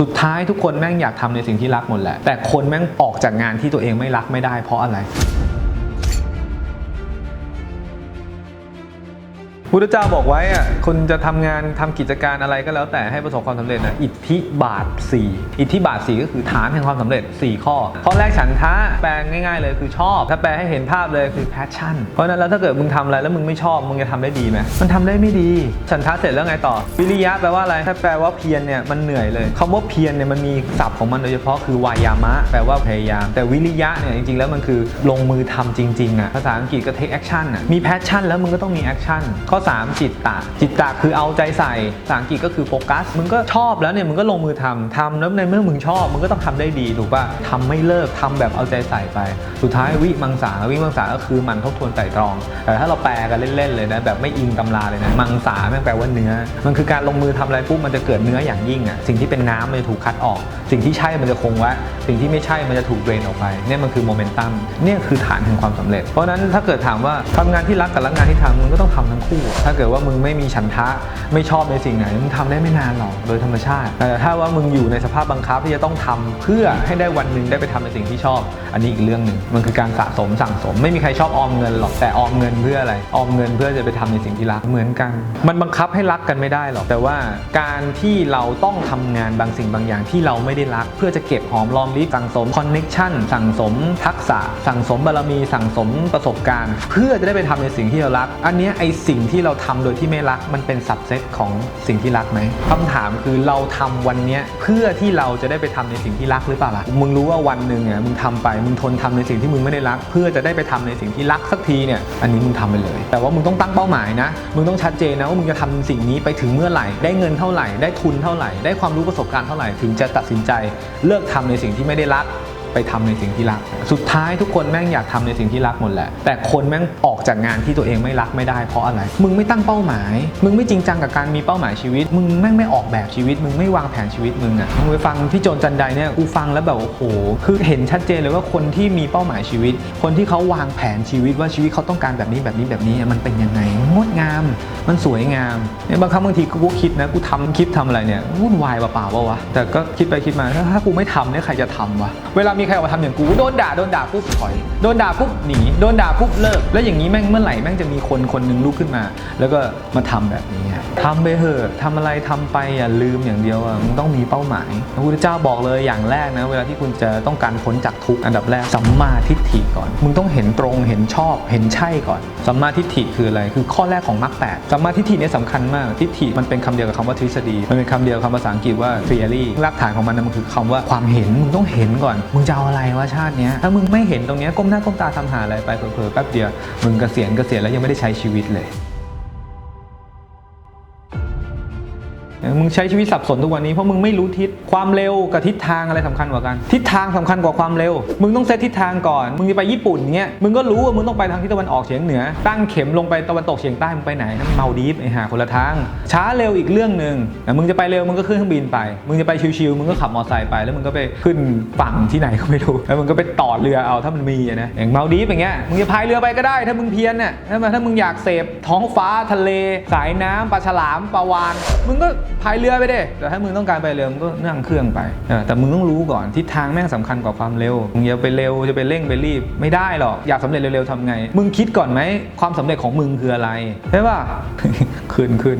สุดท้ายทุกคนแม่งอยากทำในสิ่งที่รักหมดแหละ แต่คนแม่งออกจากงานที่ตัวเองไม่รักไม่ได้เพราะอะไร พุทธเจ้าบอกไว้อะคุณจะทำงานทำกิจการอะไรก็แล้วแต่ให้ประสบความสำเร็จนะอิทธิบาท 4 อิทธิบาท 4 ก็คือฐานแห่งความสำเร็จ 4 ข้อ ข้อแรกฉันทะแปลง่ายๆเลยคือชอบ ถ้าแปลให้เห็นภาพเลยคือ passion เพราะนั้นแล้วถ้าเกิดมึงทำอะไรแล้วมึงไม่ชอบ มึงจะทำได้ดีไหมมันทำได้ไม่ดี ฉันทะเสร็จแล้วไงต่อ วิริยะแปลว่าอะไรถ้าแปลว่าเพียรเนี่ยมันเหนื่อยเลยคำว่าเพียรเนี่ยมันมีศัพท์ของมันโดยเฉพาะคือวายามะ แปลว่าพยายาม แต่วิริยะเนี่ยจริงๆแล้วมันคือลงมือทำจริงๆอะภาษาอังกฤษก็ take action อะมี passion แล้วมึงก็ต้องมี action ข้อ3 จิตตะ จิตตะคือเอาใจใส่ภาษาอังกฤษก็คือโฟกัสมึงก็ชอบแล้วเนี่ยมึงก็ลงมือทำทำแล้วในเมื่อมึงชอบมึงก็ต้องทำได้ดีถูกป่ะทำไม่เลิกทำแบบเอาใจใส่ไป สุดท้ายวิมังสาวิมังสาก็คือมันทบทวนไตรตรอง แต่ถ้าเราแปลกันเล่นๆเลยนะแบบไม่อิงตำราเลยนะมังสาแม่งแปลว่าเนื้อ มันคือการลงมือทำอะไรปุ๊บมันจะเกิดเนื้ออย่างยิ่งอะสิ่งที่เป็นน้ำมันจะถูกคัดออกสิ่งที่ใช่มันจะคงไว้สิ่งที่ไม่ใช่มันจะถูกเดรนออกไปเนี่ยมันคือโมเมนตัมเนี่ยคือฐานแห่งความสำเร็จ เพราะนั้นถ้าเกิดถามว่าทำงานที่รักกับรักงานที่ทำมึงก็ต้องทำทั้งคู่ ถ้าเกิดว่ามึงไม่มีฉันทะไม่ชอบในสิ่งไหนมึงทำได้ไม่นานหรอกโดยธรรมชาติ แต่ถ้าว่ามึงอยู่ในสภาพบังคับที่จะต้องทำเพื่อให้ได้วันหนึ่งได้ไปทำในสิ่งที่ชอบ อันนี้อีกเรื่องหนึ่งมันคือการสะสมสั่งสม ไม่มีใครชอบออมเงินหรอกแต่ออมเงินเพื่ออะไรออมเงินเพื่อจะไปทำในสิ่งที่รักเหมือนกัน มันบังคับให้รักกันไม่ได้หรอกแต่ว่าการที่เราต้องทำงานบางสิ่งบางอย่างที่เราไม่ได้รัก เพื่อจะเก็บหอมรอมริบสั่งสมคอนเน็ชันสั่งสมทักษะ สั่งสมบารมีสั่งสมประสบการณ์ เพื่อจะได้ไปทำในสิ่งที่เรารัก อันเนี้ยไอสิ่งที่เราทำโดยที่ไม่รักมันเป็นสับเซตของสิ่งที่รักไหมคำถามคือเราทำวันเนี้ยเพื่อที่เราจะได้ไปทำในสิ่งที่รักหรือเปล่าล่ะมึงรู้ว่าวันหนึ่งเนี่ยมึงทำไปมึงทนทำในสิ่งที่มึงไม่ได้รัก เพื่อจะได้ไปทำในสิ่งที่รักสักทีเนี่ยอันนี้มึงทำไปเลย แต่ว่ามึงต้องตั้งเป้าหมายนะมึงต้องชัดเจนนะว่ามึงจะทำสิ่งนี้ไปถึงเมื่อไหร่ได้เงินเท่าไหร่ได้ทุนเท่าไหร่ได้ความรู้ประสบการณ์เท่าไหร่ถึงจะตัดสินใจ เลิกทำในสิ่งที่ไม่ได้รัก ไปทำในสิ่งที่รัก สุดท้ายทุกคนแม่งอยากทำในสิ่งที่รักหมดแหละ แต่คนแม่งออกจากงานที่ตัวเองไม่รักไม่ได้เพราะอะไร มึงไม่ตั้งเป้าหมาย มึงไม่จริงจังกับการมีเป้าหมายชีวิต มึงแม่งไม่ออกแบบชีวิต มึงไม่วางแผนชีวิตมึงอะ มึงไปฟังพี่โจนจันไดเนี่ย กูฟังแล้วแบบโอ้โห คือเห็นชัดเจนเลยว่าคนที่มีเป้าหมายชีวิต คนที่เขาวางแผนชีวิตว่าชีวิตเขาต้องการแบบนี้แบบนี้แบบนี้มันเป็นยังไงงดงาม มันสวยงามเนี่ยบางครั้งบางทีกูคิดนะกูทำคลิปทำอะไรเนี่ยวุ่นวายเปล่าๆวะแต่ก็คิดไปคิดมาถ้าถ้ากูไม่ทำเนี่ยใครจะทำวะเวลามีใครออกมาทำอย่างกูโดนด่าโดนด่าปุ๊บถอยโดนด่าปุ๊บหนีโดนด่าปุ๊บเลิก แล้วอย่างนี้แม่งเมื่อไหร่แม่งจะมีคนคนหนึ่งลุกขึ้นมา แล้วก็มาทำแบบนี้อะทำไปเถอะทำอะไรทำไปอย่าลืมอย่างเดียวอะมึงต้องมีเป้าหมายพระพุทธเจ้าบอกเลยอย่างแรกนะเวลาที่คุณจะต้องการพ้นจากทุกข์อันดับแรกสัมมาทิฏฐิก่อนมึงต้องเห็นตรงเห็นชอบเห็นใช่ก่อนสัมมาทิฏฐิคืออะไรคือข้อแรกของมรรคแปดสัมมาทิฏฐิเนี่ยสำคัญมากทิฏฐิมันเป็นคำเดียวกับคำว่าทฤษฎีมันเป็นคำเดียวคำภาษาอังกฤษว่า theory รากฐานของมันนะมันคือคำว่าความเห็นมึงต้องเห็นก่อนมึงจะาอะไรวะชาติเนี้ยถ้ามึงไม่เห็นตรงเนี้ยก้มหน้าก้มตาทำหาอะไรไปเผลอๆแป๊บเดียวมึงเกษียณเกษียณแล้วยังไม่ได้ใช้ชีวิตเลย มึงใช้ชีวิตสับสนทุกวันนี้เพราะมึงไม่รู้ทิศความเร็วกับทิศทางอะไรสำคัญกว่ากัน ทิศทางสำคัญกว่าความเร็ว มึงต้องเซตทิศทางก่อน มึงจะไปญี่ปุ่นเงี้ยมึงก็รู้ว่ามึงต้องไปทางทิศตะวันออกเฉียงเหนือ ตั้งเข็มลงไปตะวันตกเฉียงใต้มึงไปไหนนั่นเมาดีฟไอ้ห่าคนละทาง ช้าเร็วอีกเรื่องหนึ่งแต่มึงจะไปเร็วมึงก็ขึ้นเครื่องบินไป มึงจะไปชิวๆมึงก็ขับมอเตอร์ไซค์ไปแล้วมึงก็ไปขึ้นฝั่งที่ไหนก็ไม่รู้แล้วมึงก็ไปต่อเรือเอาถ้ามันมีนะอย่างเมาดีฟอย่างเงี้ยมึงจะพายเรือไปก็ได้ ถ้ามึงเพียรเนี่ยถ้ามึงอยากเสพท้องฟ้าทะเล สายน้ำปลาฉลามปลาวานมึงก็พายเรือไปเด้แต่ถ้ามึงต้องการไปเร็วมึงก็นั่งเครื่องไปแต่มึงต้องรู้ก่อนทิศทางแม่งสำคัญกว่าความเร็วมึงอย่าไปเร็วจะไปเร่งไปรีบไม่ได้หรอกอยากสำเร็จเร็วๆทำไง มึงคิดก่อนไหมความสำเร็จของมึงคืออะไรใช่ป่ะขึ้นขึ้น